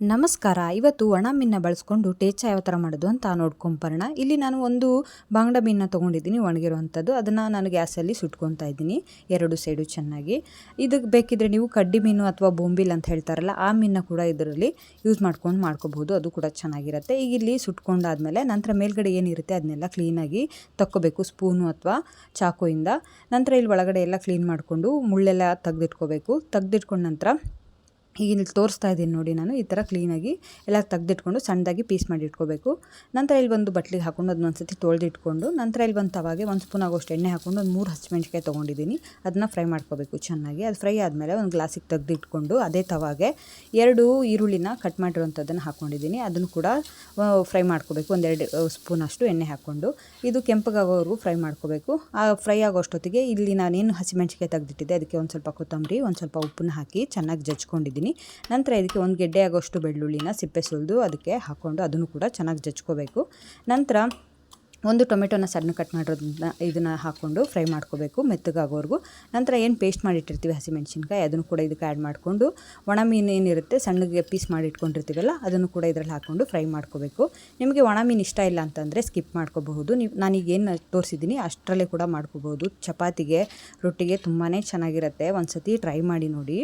ನಮಸ್ಕಾರ. ಇವತ್ತು ಒಣ ಮೀನ ಬಳಸ್ಕೊಂಡು ಟೇಚ ಯಾವ ಥರ ಮಾಡೋದು ಅಂತ ನೋಡ್ಕೊಂಬರೋಣ ಇಲ್ಲಿ ನಾನು ಒಂದು ಬಾಂಗ್ಡ ಮೀನನ್ನ ತೊಗೊಂಡಿದ್ದೀನಿ ಒಣಗಿರುವಂಥದ್ದು ಅದನ್ನು ನಾನು ಗ್ಯಾಸಲ್ಲಿ ಸುಟ್ಕೊತಾ ಇದ್ದೀನಿ. ಎರಡು ಸೈಡು ಚೆನ್ನಾಗಿ. ಇದಕ್ಕೆ ಬೇಕಿದ್ರೆ ನೀವು ಕಡ್ಡಿ ಮೀನು ಅಥವಾ ಬೊಂಬಿಲ್ ಅಂತ ಹೇಳ್ತಾರಲ್ಲ, ಆ ಮೀನನ್ನ ಕೂಡ ಇದರಲ್ಲಿ ಯೂಸ್ ಮಾಡ್ಕೊಂಡು ಮಾಡ್ಕೋಬಹುದು. ಅದು ಕೂಡ ಚೆನ್ನಾಗಿರುತ್ತೆ. ಈಗ ಇಲ್ಲಿ ಸುಟ್ಕೊಂಡಾದಮೇಲೆ ನಂತರ ಮೇಲ್ಗಡೆ ಏನಿರುತ್ತೆ ಅದನ್ನೆಲ್ಲ ಕ್ಲೀನಾಗಿ ತಕ್ಕೋಬೇಕು. ಸ್ಪೂನು ಅಥವಾ ಚಾಕುಯಿಂದ. ನಂತರ ಇಲ್ಲಿ ಒಳಗಡೆ ಎಲ್ಲ ಕ್ಲೀನ್ ಮಾಡಿಕೊಂಡು ಮುಳ್ಳೆಲ್ಲ ತೆಗೆದಿಟ್ಕೋಬೇಕು. ತೆಗೆದಿಟ್ಕೊಂಡ ನಂತರ ಈಗ ಇಲ್ಲಿ ತೋರಿಸ್ತಾ ಇದ್ದೀನಿ ನೋಡಿ ನಾನು, ಈ ಥರ ಕ್ಲೀನಾಗಿ ಎಲ್ಲ ತೆಗೆದಿಟ್ಕೊಂಡು ಸಣ್ಣದಾಗಿ ಪೀಸ್ ಮಾಡಿ ಇಟ್ಕೋಬೇಕು. ನಂತರ ಇಲ್ಲಿ ಒಂದು ಬಟ್ಲಿಗೆ ಹಾಕೊಂಡು ಅದನ್ನ ಒಂದ್ಸತಿ ತೊಳೆದಿಟ್ಕೊಂಡು ನಂತರ ಇಲ್ಲಿ ಒಂದು ತವಾಗೆ ಒಂದು ಸ್ಪೂನ್ ಆಗೋಷ್ಟು ಎಣ್ಣೆ ಹಾಕೊಂಡು ಒಂದು ಮೂರು ಹಸಿಮೆಣ್ಸಿಕಾಯಿ ತೊಗೊಂಡಿದ್ದೀನಿ. ಅದನ್ನ ಫ್ರೈ ಮಾಡ್ಕೋಬೇಕು ಚೆನ್ನಾಗಿ. ಅದು ಫ್ರೈ ಆದಮೇಲೆ ಒಂದು ಗ್ಲಾಸಿಗೆ ತೆಗೆದಿಟ್ಕೊಂಡು ಅದೇ ತವಾಗೆ ಎರಡು ಈರುಳ್ಳಿನ ಕಟ್ ಮಾಡಿರುವಂಥದ್ದನ್ನು ಹಾಕ್ಕೊಂಡಿದ್ದೀನಿ ಅದನ್ನು ಕೂಡ ಫ್ರೈ ಮಾಡ್ಕೋಬೇಕು. ಒಂದೆರಡು ಸ್ಪೂನ್ ಅಷ್ಟು ಎಣ್ಣೆ ಹಾಕ್ಕೊಂಡು ಇದು ಕೆಂಪಗಾಗೋವರೆಗೂ ಫ್ರೈ ಮಾಡ್ಕೋಬೇಕು. ಆ ಫ್ರೈ ಆಗೋಷ್ಟೊತ್ತಿಗೆ ಇಲ್ಲಿ ನಾನೇನು ಹಸಿಮೆಣ್ಸಿಕಾಯಿ ತೆಗೆದಿಟ್ಟಿದ್ದೆ, ಅದಕ್ಕೆ ಒಂದು ಸ್ವಲ್ಪ ಕೊತ್ತಂಬರಿ, ಒಂದು ಸ್ವಲ್ಪ ಉಪ್ಪನ್ನ ಹಾಕಿ ಚೆನ್ನಾಗಿ ಜಜ್ಕೊಂಡಿದ್ದೀನಿ. ನಂತರ ಇದಕ್ಕೆ ಒಂದು ಗೆಡ್ಡೆ ಆಗೋಷ್ಟು ಬೆಳ್ಳುಳ್ಳಿನ ಸಿಪ್ಪೆ ಸುಲಿದು ಅದಕ್ಕೆ ಹಾಕ್ಕೊಂಡು ಅದನ್ನು ಕೂಡ ಚೆನ್ನಾಗಿ ಜಜ್ಕೋಬೇಕು. ನಂತರ ಒಂದು ಟೊಮೆಟೊನ ಸಣ್ಣ ಕಟ್ ಮಾಡಿರೋದನ್ನ ಇದನ್ನು ಹಾಕ್ಕೊಂಡು ಫ್ರೈ ಮಾಡ್ಕೋಬೇಕು ಮೆತ್ತಗಾಗೋವರೆಗೂ. ನಂತರ ಏನು ಪೇಸ್ಟ್ ಮಾಡಿಟ್ಟಿರ್ತೀವಿ ಹಸಿಮೆಣ್ಸಿನ್ಕಾಯಿ ಅದನ್ನು ಕೂಡ ಇದಕ್ಕೆ ಆ್ಯಡ್ ಮಾಡಿಕೊಂಡು ಒಣ ಮೀನು ಏನಿರುತ್ತೆ ಸಣ್ಣಗೆ ಪೀಸ್ ಮಾಡಿ ಇಟ್ಕೊಂಡಿರ್ತೀವಲ್ಲ ಅದನ್ನು ಕೂಡ ಇದರಲ್ಲಿ ಹಾಕ್ಕೊಂಡು ಫ್ರೈ ಮಾಡ್ಕೋಬೇಕು. ನಿಮಗೆ ಒಣ ಮೀನು ಇಷ್ಟ ಇಲ್ಲ ಅಂತಂದರೆ ಸ್ಕಿಪ್ ಮಾಡ್ಕೋಬಹುದು. ನೀವು ನಾನೀಗೇನು ತೋರಿಸಿದ್ದೀನಿ ಅಷ್ಟರಲ್ಲೇ ಕೂಡ ಮಾಡ್ಕೋಬಹುದು. ಚಪಾತಿಗೆ, ರೊಟ್ಟಿಗೆ ತುಂಬಾ ಚೆನ್ನಾಗಿರುತ್ತೆ. ಒಂದು ಸತಿ ಟ್ರೈ ಮಾಡಿ ನೋಡಿ.